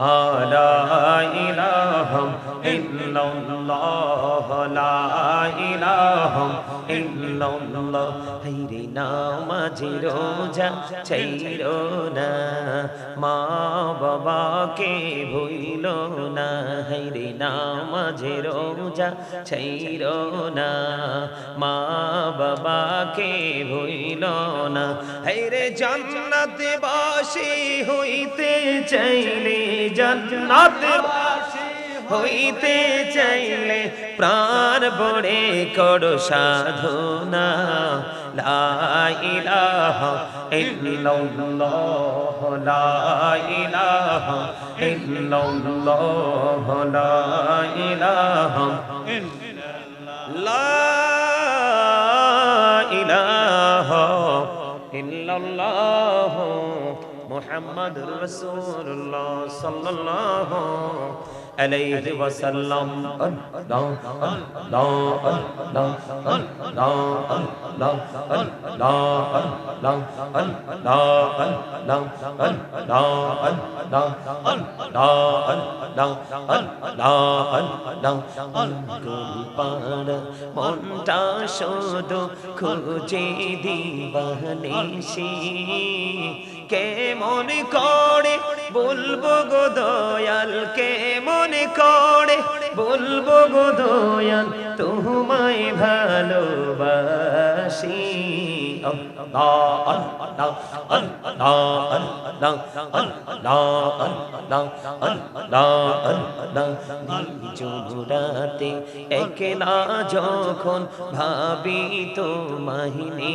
لا إله إلا الله لا إله إلا الله নামাজি রোজা চাইর না। মা বাবাকে ভইল না। হাইরে নামাজি রোজা চাইর না। মা বাবাকে ভইল না। হাইরে জান্নাতে বাসি হইতে চাইলে জান্নাতে বাসি হইতে চাইলে প্রাণ বড়ে করো সাধনা। লা ইলাহা ইল্লাল্লাহ, লা ইলাহা ইল্লাল্লাহ, লা ইলাহা লা ইলাহা ইল্লাল্লাহ মুহাম্মাদুর রাসূলুল্লাহ সাল্লাল্লাহু अलैहि वसल्लम মনটা শুধু খুঁজে দিবানে সে কে মনে করে? বলব গো দয়াল, কে মনে করে? বলব গো দয়াল, তোমায় ভালোবাসি। চোরাতে একে না যখন ভাবি তো মাহিনী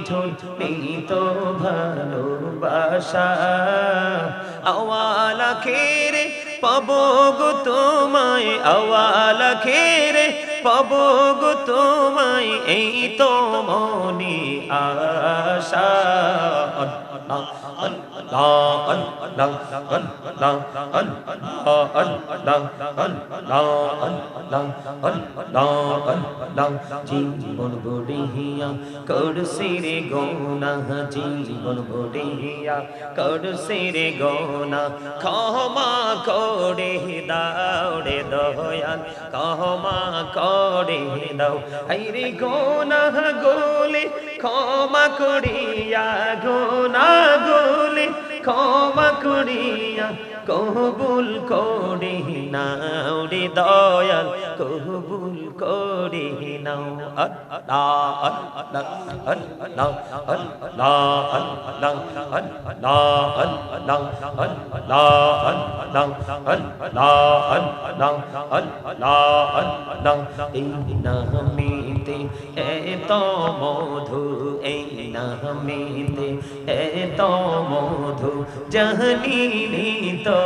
নিঠুর মিত ভালোবাসা। আওয়ালা খেরে, পাবো গো তোমায়, আওয়ালা খেরে, পাবো গো তোমায়, এই তো মনে আশা। জীবন বড়িয়া কর সিরে গোনা জীবন বড়িয়া কর সিরে গোনা ক্ষমা করে দাও রে দয়াল ক্ষমা করে দাও হাইরে গোনা গোলে ক্ষমা করিয়া গোনা গোলে ক্ষমা করিয়া কবুল করে নাও, রে দয়াল, কবুল করে নাও। আল্লাহ আল্লাহ আল্লাহ আল্লাহ আল্লাহ আল্লাহ আল্লাহ আল্লাহ আল্লাহ আল্লাহ আল্লাহ আল্লাহ আল্লাহ এই নামেতে এত মধু, এই নামেতে এত মধু, জাহানি তো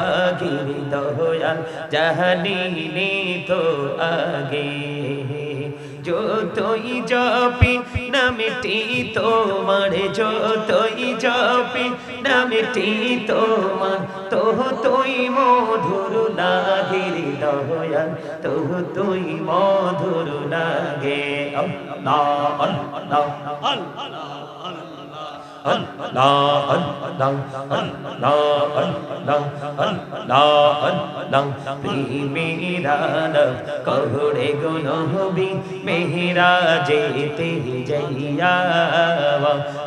আগে দয়াল, জাহানি তো আগে। যতই জপি নামটি তোমার, যতই জপি নামটি তোমার তো তুই মধুর লাগে দয়াল তো তুই মধুর লাগে আল্লাহ আল্লাহ আল্লাহ। করে গুণবি মেহরা যেতে যাইয়া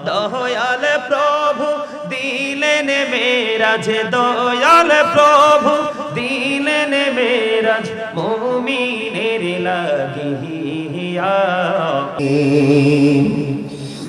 দয়াল প্রভু দিলেন মেরাজ, দয়াল প্রভু দিলেন মেরাজ, মোমিনের লাগিয়া।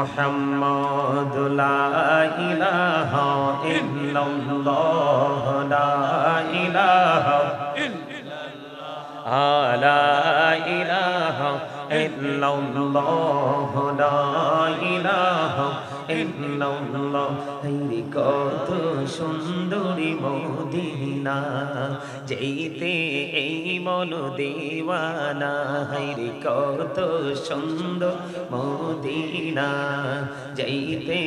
মোহাম্মদ ইলাহ ইল্লাল্লাহ লা ইলাহা ইল্লাল্লাহ আলা ইলাহা ইল্লাল্লাহ লা ইলাহা ইল্লাল্লাহ। হেরি কত সুন্দরী মদিনা, যেইতে এই মন দেওয়ানা হেরি কত সুন্দর মদিনা, যেইতে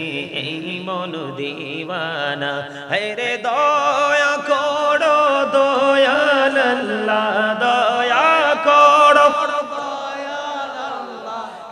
এই মন দেওয়ানা। হেরে দয়া করো, দয়াল আল্লাহ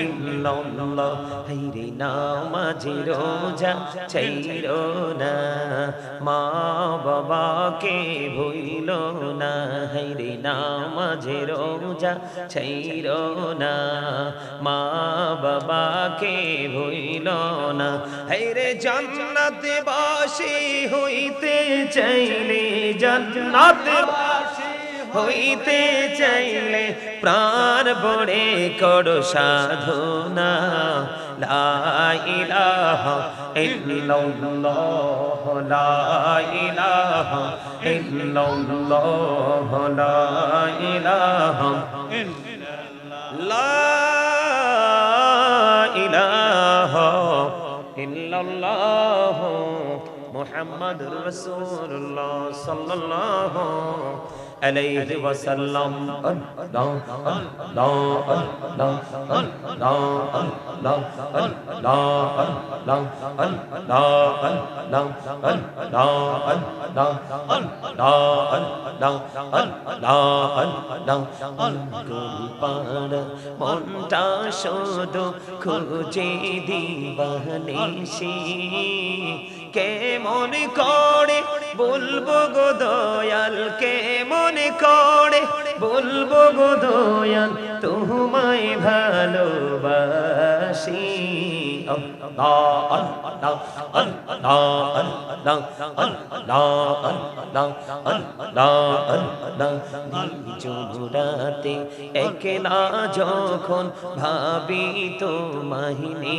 ইল্লাল্লাহ, হাইরে নামাজি রোজা ছাইরো না। মা বাবাকে ভুইল না, হাইরে নামাজি রোজা ছাইরো না। মা বাবাকে ভুইল না, হাইরে জান্নাতে বাসী হইতে চাইলে জান্নাতে বাসী হইতে চাইলে প্রাণ বড়ে করো সাধনা। লা ইলাহা ইল্লাল্লাহ লা ইলাহা ইল্লাল্লাহ अलैहि वसल्लम গোপাল মনটা শোধ খুঁজে দিবানে সে কেমন করে? বলব গো দয়াল কেমন করে? বলব গো দয়াল, তোমায় ভালোবাসি। জোড়াতে একলা যখন ভাবি তো মাহিনী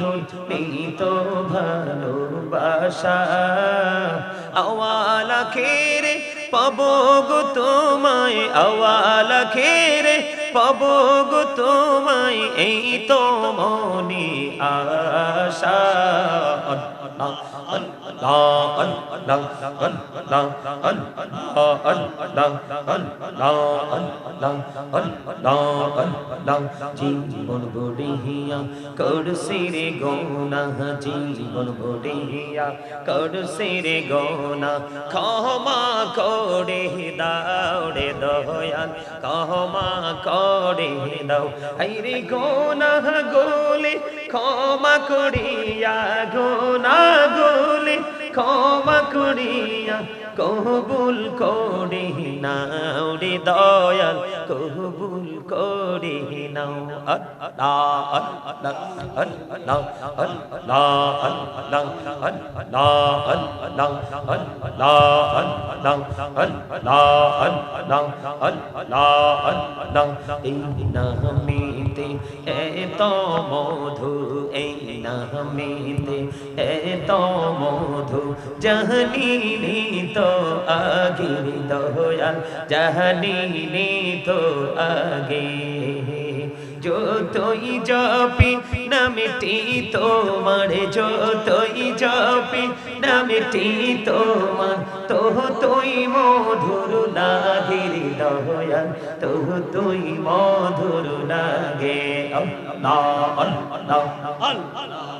মিঠুন, মৃত ভালোবাসা। আওয়ালা খেরে, পাবো গো তোমায়, আওয়ালা খেরে, পাবো গো তোমায়, এই তো মনে আশা। জীবন বড়িয়া করছি রে গোনা জীবন বড়িয়া করছি রে গোনা ক্ষমা করে দাও দয়াল ক্ষমা করে দাও। হাইরে গোনা গোলে, ক্ষমা করিয়া গোনা গোলে, ক্ষমা করিয়া কবুল করি নাও দয়াল। কবুল করে নাও আল্লাহ আল্লাহ আল্লাহ আল্লাহ আল্লাহ আল্লাহ আল্লাহ আল্লাহ আল্লাহ আল্লাহ আল্লাহ আল্লাহ আল্লাহ এই নামেতে এত মধু এই নামেতে এত মধু জাহানি তো আগে দয়াল জাহানি তো আগে। যতই জপি নামটি তোমার, যতই জপি নামটি তোমার তো তুই মধুর লাগে দয়াল তো তুই মধুর লাগে আল্লাহ আল্লাহ আল্লাহ।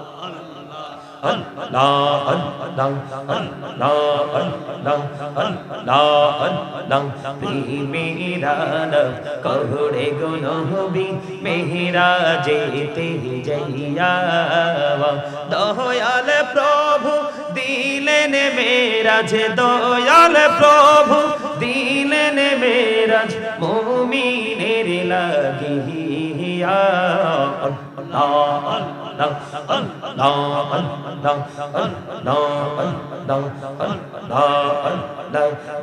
কহরে গুনহবি মেহরা যেতে যাইয়া দয়াল প্রভু দিলেন মেরাজ দয়াল প্রভু দিলেন মেরাজ মুমিনের লাগিয়া আল্লাহ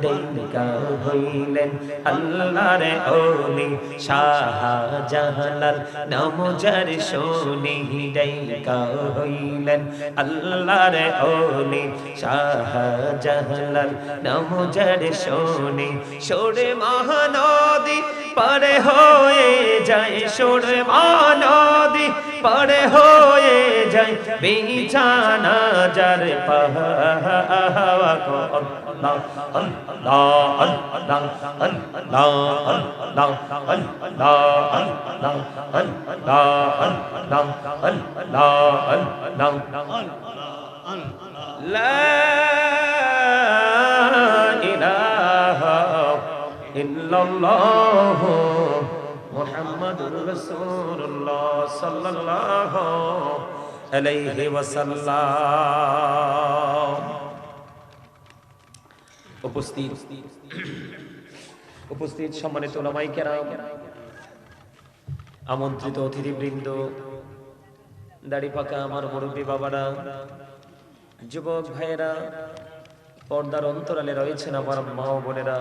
দেবিকা হইলেন আল্লাহর ওলি শাহজালাল নাম যার শুনি দেবিকা হইলেন আল্লাহর ওলি শাহজালাল নাম যার শুনি সরে মহানদী পারে হয়ে যায় সরে মহানদী পারে হয়ে যায়, বিছানা যার পাহাওয়া কো আল্লাহ আল্লাহ আল্লাহ আল্লাহ আল্লাহ আল্লাহ আল্লাহ আল্লাহ আল্লাহ আল্লাহ লা ইলাহা ইল্লাল্লাহ। মুহাম্মাদুর রাসূলুল্লাহ সাল্লাল্লাহু আলাইহি ওয়াসাল্লাম। উপস্থিত। উপস্থিত সম্মানিত ওলামাই কেরাম, আমন্ত্রিত অতিথিবৃন্দ, দাড়ি পাকা আমার মুরব্বী বাবারা, যুবক ভাইয়েরা, পর্দার অন্তরালে রয়েছেন আমার মা বোনেরা,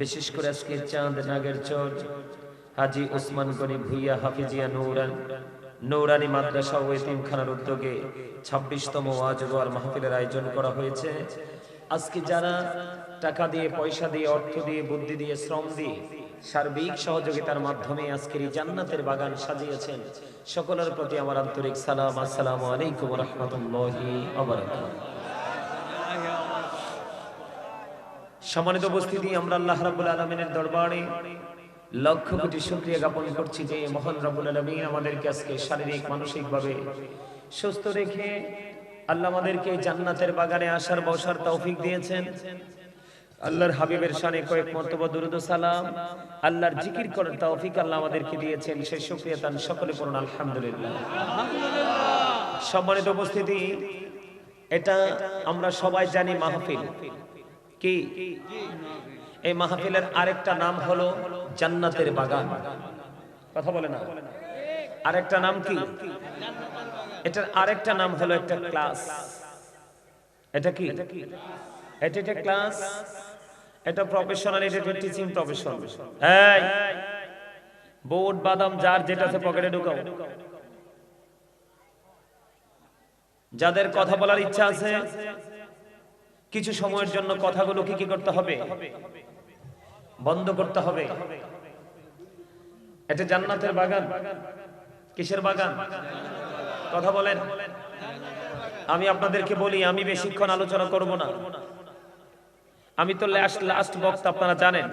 বিশেষ করে আজকে চাঁদ, নাগের চর হাজি ওসমান গনি ভুইয়া হাফিজিয়া নৌরান, নৌরানি মাদ্রাসা ও এতিমখানার উদ্যোগে ছাব্বিশতম ওয়াজওয়ার মাহফিলের আয়োজন করা হয়েছে। আজকে যারা টাকা দিয়ে, পয়সা দিয়ে, অর্থ দিয়ে, বুদ্ধি দিয়ে, শ্রম দিয়ে সার্বিক সহযোগিতার মাধ্যমে আজকের এই জান্নাতের বাগান সাজিয়েছেন, সকলের প্রতি আমার আন্তরিক সালাম, আসসালামু আলাইকুম রহমতুল্লাহি সম্মানিত উপস্থিতি, আমরা আল্লাহ রাব্বুল আলামিনের দরবারে লক্ষ কোটি শুকরিয়া জ্ঞাপন করছি যে মহান রাব্বুল আলামিন আমাদেরকে আজকে শারীরিক মানসিক ভাবে সুস্থ রেখে আল্লাহ আমাদেরকে জান্নাতের বাগানে আসার, বসার তৌফিক দিয়েছেন। আল্লাহর হাবিবের শানে কয়েক মন্তব্য দুরুদ সালাম। আল্লাহর জিকির করার তৌফিক আল্লাহ আমাদেরকে দিয়েছেন। সেই শুকরিয়া তান সকলে পড়ুন আলহামদুলিল্লাহ। সম্মানিত উপস্থিতি, এটা আমরা সবাই জানি মাহফিল। কি? এই মাহফিলের আরেকটা নাম হলো জান্নাতের বাগান। কথা বলে না? আরেকটা নাম কি? এটার আরেকটা নাম হলো একটা ক্লাস। এটা কি? এটা একটা ক্লাস? এটা প্রফেশনাল এটা একটা টিচিং প্রফেশন এই! বোর্ড বাদাম, যার যেটা আছে পকেটে ঢুকাও। যাদের কথা বলার ইচ্ছা আছে, কিছু সময়ের জন্য কথাগুলো কি কি করতে হবে? বন্ধ করতে হবে। এটা জান্নাতের বাগান। কিসের বাগান? কথা বলেন। আমি আপনাদেরকে বলি, আমি বেশিক্ষণ আলোচনা করব না। আমি তো লাস্ট লাস্ট বক্তা, আপনারা জানেন।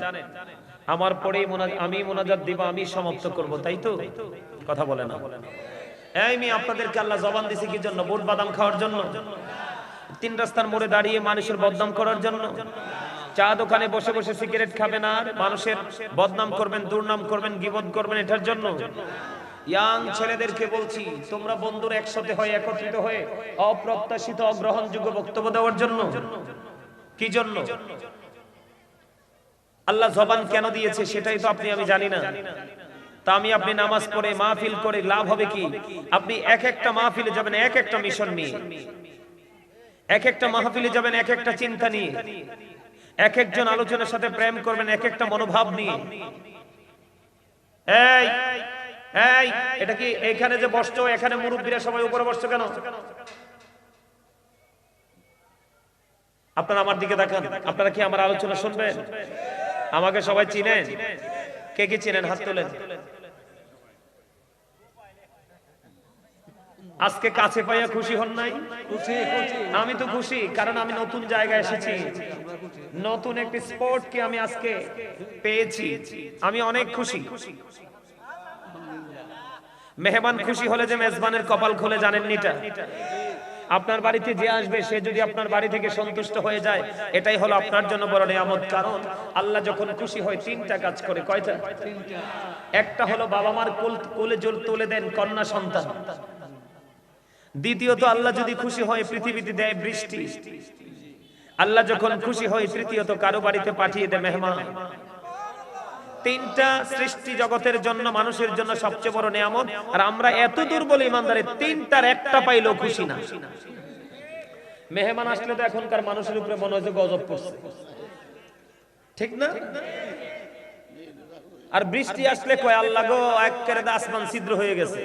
আমার পরেই আমি মোনাজাত দিব, আমি সমাপ্ত করব, তাই তো? কথা বলে না। এই আমি আপনাদেরকে আল্লাহ জবান দিছি কি জন্য? বুট বাদাম খাওয়ার জন্য? তিন রাস্তার মোড়ে দাঁড়িয়ে মানুষের বদনাম করার জন্য? চা দোকানে বসে বসে সিগারেট খাবেন আর মানুষের বদনাম করবেন, দুর্নাম করবেন গিবত করবেন, এটার জন্য। ইয়াং ছেলেদেরকে বলছি, তোমরা বন্ধুরা একসাথে হয়ে, একত্রিত হয়ে, অপ্রত্যাশিত, অগ্রহণযোগ্য বক্তব্য দেওয়ার জন্য। কি জন্য? আল্লাহ জবান কেন দিয়েছে সেটাই তো আপনি, আমি জানি না। তা আমি আপনি নামাজ পড়ে, মাহফিল করে, লাভ হবে কি? আপনি এক একটা মাহফিলে যাবেন, এক একটা মিশন নিয়ে। এক একটা মাহফিলে যাবেন, এক একটা চিন্তা নিয়ে। এক একজন আলোচনার সাথে প্রেম করবেন, এক একটা মনোভাব নিয়ে। এই এই, এটা কি এখানে যে বসছো, এখানে মুরব্বীরা সবাই উপরে বসছো কেন? আপনারা আমার দিকে দেখান আপনারা কি আমার আলোচনা শুনবেন? আমাকে সবাই চিনেন? কে কি চিনেন? হাত তোলেন। আজকে কাছে পাইয়া খুশি হন নাই? আমি তো খুশি, কারণ আমি নতুন জায়গায় এসেছি। নতুন একটি স্পোর্টকে আমি আজকে পেয়েছি। আমি অনেক খুশি। মেহমান খুশি হলে যে মেজবানের কপাল খুলে জানেন নিটা। আপনার বাড়িতে যে আসবে, সে যদি আপনার বাড়ি থেকে সন্তুষ্ট হয়ে যায়, এটাই হলো আপনার জন্য বড় নিয়ামত। কারণ আল্লাহ যখন খুশি হয়, তিনটা কাজ করে। কয়টা? একটা হলো বাবা মার কোল কোলে জোর তুলে দেন কন্যা সন্তান। দ্বিতীয়ত আল্লাহ যদি খুশি হয় পৃথিবীতে দেয় বৃষ্টি। আল্লাহ যখন খুশি হয় তৃতীয়ত কারও বাড়িতে পাঠিয়ে দেয় মেহমান। তিনটা সৃষ্টি জগতের জন্য, মানুষের জন্য সবচেয়ে বড় নিয়ামত। আর আমরা এত দুর্বল ইমানদারে, তিনটার একটা পাইলেও খুশি না। মেহমান আসলে তো এখনকার মানুষের উপরে মনে হয় যে গজব পড়ছে ঠিক না? আর বৃষ্টি আসলে কয়, আল্লাহ গো একেবারে তো আসমান ছিদ্র হয়ে গেছে।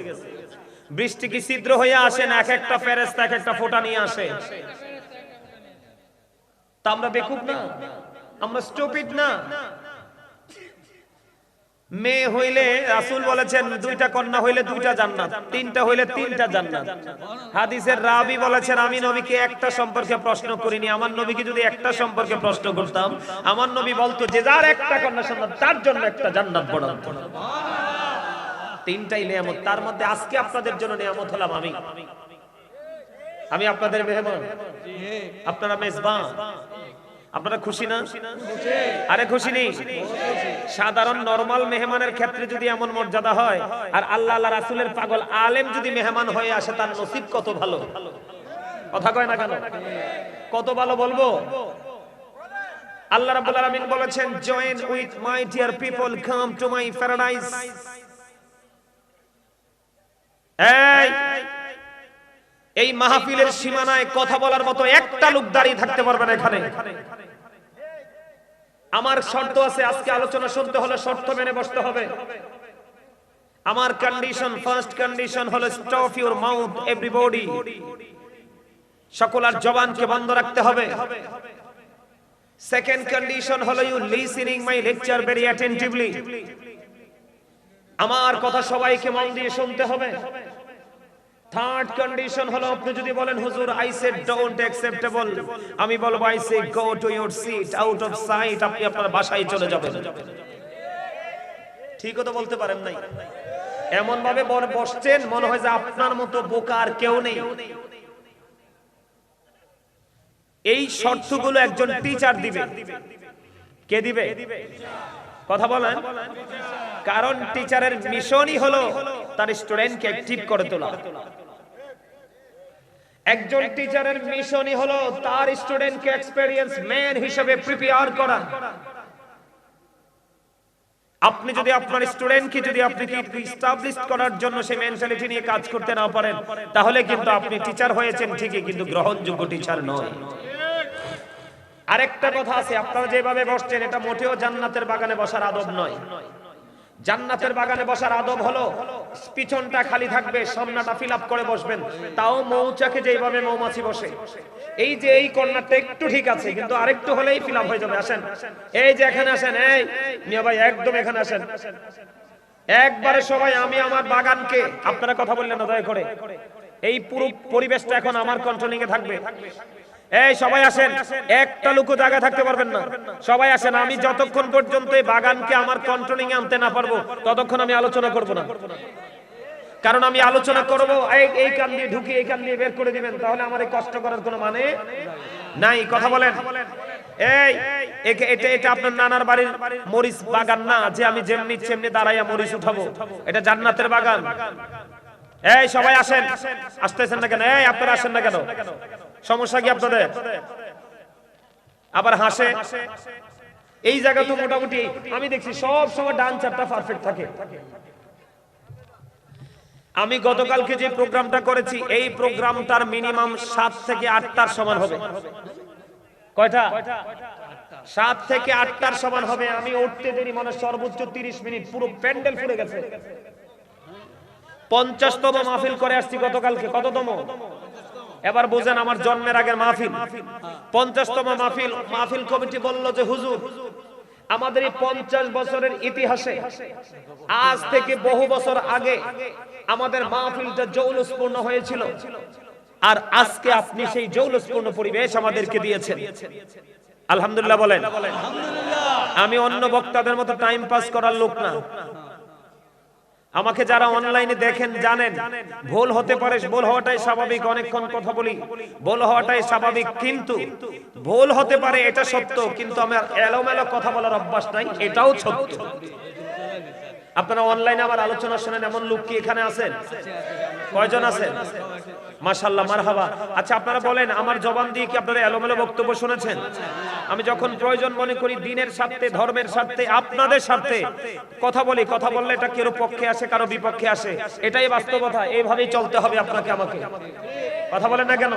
বৃষ্টি কি ছিদ্র হয়ে আসে না এক একটা ফেরেস্তা এক একটা ফোঁটা নিয়ে আসে? তা আমরা বেকুব না? আমরা স্টুপিড না? মেয়ে হইলে, রাসূল বলেছেন, দুইটা কন্যা হইলে দুইটা জান্নাত, তিনটা হইলে তিনটা জান্নাত। হাদিসের রাবি বলেছেন, আমি নবীকে একটা সম্পর্কে প্রশ্ন করিনি, আমার নবীকে যদি একটা সম্পর্কে প্রশ্ন করতাম, আমার নবী বলতো, যে যার একটা কন্যা সন্তান, তার জন্য একটা জান্নাত বড়ান তিনটাই নিয়ামত। তার মধ্যে আজকে আপনাদের জন্য নিয়ামত হলাম আমি। আমি আপনাদের মেহমান। আপনারা মেজবান। আপনারা খুশি না? আরে খুশি নেই। সাধারণ নরমাল মেহমানের ক্ষেত্রে যদি এমন মর্যাদা হয়, আর আল্লাহ আল্লাহ রাসুলের পাগল আলেম যদি মেহমান হয়ে আসে, তার নসিব কত ভালো? কথা কয় না কেন? কত ভালো বলব? আল্লাহ রাব্বুল আলামিন বলেছেন join with my dear people come to my paradise এই এই মাহফিলের সীমানায় কথা বলার মতো একটা লোক দাঁড়িয়ে থাকতে পারবে না এখানে। আমার শর্ত আছে, আজকে আলোচনা শুনতে হলে শর্ত মেনে বসতে হবে। আমার কন্ডিশন ফার্স্ট কন্ডিশন হলো স্টপ ইউর মাউথ এভরিবডি সকলার জবানকে বন্ধ রাখতে হবে। সেকেন্ড কন্ডিশন হলো you listening my lecture very attentively আমার কথা সবাইকে মন দিয়ে শুনতে হবে। থার্ড কন্ডিশন হলো, আপনি যদি বলেন, হুজুর আই সেড ডোন্ট অ্যাকসেপ্টেবল আমি বলব I say go to your seat out of sight আপনি আপনার বাসায় চলে যাবেন। ঠিকও তো বলতে পারেন নাই। এমন ভাবে বসছেন, মনে হয় যে আপনার মতো বোকা আর কেউ নেই। এই শর্তগুলো একজন টিচার দিবে। কে দিবে? কথা বলেন। কারণ টিচারের মিশনই হলো তার স্টুডেন্টকে অ্যাক্টিভ করে তোলা। একজন টিচারের মিশনই হলো তার স্টুডেন্টকে এক্সপেরিয়েন্স ম্যান হিসেবে প্রিপেয়ার করা। আপনি যদি আপনার স্টুডেন্টকে যদি আপনি ইস্টাবলিশ করার জন্য সেই মেন্টালিটি নিয়ে কাজ করতে না পারেন, তাহলে কিন্তু আপনি টিচার হয়েছেন ঠিকই, কিন্তু গ্রহণযোগ্য টিচার নয়। আরেকটা কথা আছে, আপনারা যেভাবে বসছেন, এটা মোটেও জান্নাতের বাগানে বসার আদব নয়। জান্নাতের বাগানে বসার আদব হলো, পিছনটা খালি থাকবে, সামনাটা ফিল করে বসবেন। তাও মৌচাকে যেভাবে মৌমাছি বসে। এই যে এই কর্নারটা একটু ঠিক আছে, কিন্তু আরেকটু হলেই ফিল হয়ে যাবে। আসেন। এই যে এখানে আসেন, এই মিয়া ভাই, একদম এখানে আসেন। একবারে সবাই, আমি আমার বাগানকে, আপনারা কথা বললেন না, দয়া করে। এই পুরো পরিবেশটা এখন আমার কন্ট্রোলিং এ থাকবে। এই সবাই আসেন। একটা লোকও জায়গা থাকতে পারবেন না। সবাই আসেন, আমি যতক্ষণ পর্যন্ত এই বাগানকে আমার কন্ট্রোলিং এ আনতে না পারব, ততক্ষণ আমি আলোচনা করব না। কারণ আমি আলোচনা করব, এই কান দিয়ে ঢুকি এই কান দিয়ে বের করে দিবেন, তাহলে আমার এই কষ্ট করার কোনো মানে নাই। কথা বলেন। এই এটা এটা আপনার নানার বাড়ির মরিচ বাগান না, যে আমি যেমনি সেমনি দাঁড়াইয়া মরিচ উঠাবো। এটা জান্নাতের বাগান। এই, সবাই আসেন। আসতেছেন না কেন? এই, আপনারা আসেন না কেন? সমস্যা কি আপনাদের? আবার হাসে? এই জায়গা তো মোটামুটি আমি দেখছি সব সময় ডান চারটা পারফেক্ট থাকে। আমি গতকালকে যে প্রোগ্রামটা করেছি, এই প্রোগ্রামটার মিনিমাম সাত থেকে আটটার সমান হবে। কয়টা? সাত থেকে আটটার সমান হবে। আমি উঠতে দেরি মানে সর্বোচ্চ তিরিশ মিনিট। পুরো প্যান্ডেল ফুরে গেছে। পঞ্চাশতম মাহফিল করে আসছি গতকালকে। কততম? এবার বুঝেন আমার জন্মের আগের মাহফিল। পঞ্চাশতম মাহফিল। মাহফিল কমিটি বলল যে, হুজুর, আমাদের এই পঞ্চাশ বছরের ইতিহাসে আজ থেকে বহু বছর আগে আমাদের মাহফিলটা জৌলুসপূর্ণ হয়েছিল। আর আজকে আপনি সেই জৌলুসপূর্ণ পরিবেশ আমাদেরকে দিয়েছেন। আলহামদুলিল্লাহ বলেন। আমি অন্য বক্তাদের মতো টাইম পাস করার লোক না। আমাকে যারা অনলাইনে দেখেন, জানেন, ভুল হতে পারে, ভুল হওয়াটাই স্বাভাবিক। অনেকক্ষণ কথা বলি, ভুল হওয়াটাই স্বাভাবিক। কিন্তু ভুল হতে পারে, এটা সত্য, কিন্তু আমার এলোমেলো কথা বলার অভ্যাস নাই, এটাও সত্য। আপনারা অনলাইনে আমার আলোচনা শোনেন, এমন লোক কি এখানে আছেন? কয়জন আছেন? মাশাল্লাহ মারহাবা। আচ্ছা আপনারা বলেন, আমার জবান দিয়ে কি আপনারা এলোমেলো বক্তব্য শুনেছেন? আমি যখন প্রয়োজন মনে করি দিনের স্বার্থে, ধর্মের স্বার্থে, আপনাদের স্বার্থে, কথা বলি, কথা বললে এটা কারও পক্ষে আসে, কারও বিপক্ষে আসে? এটাই বাস্তবতা, এইভাবেই চলতে হবে আপনাকে, আমাকে। কথা বলেন না কেন?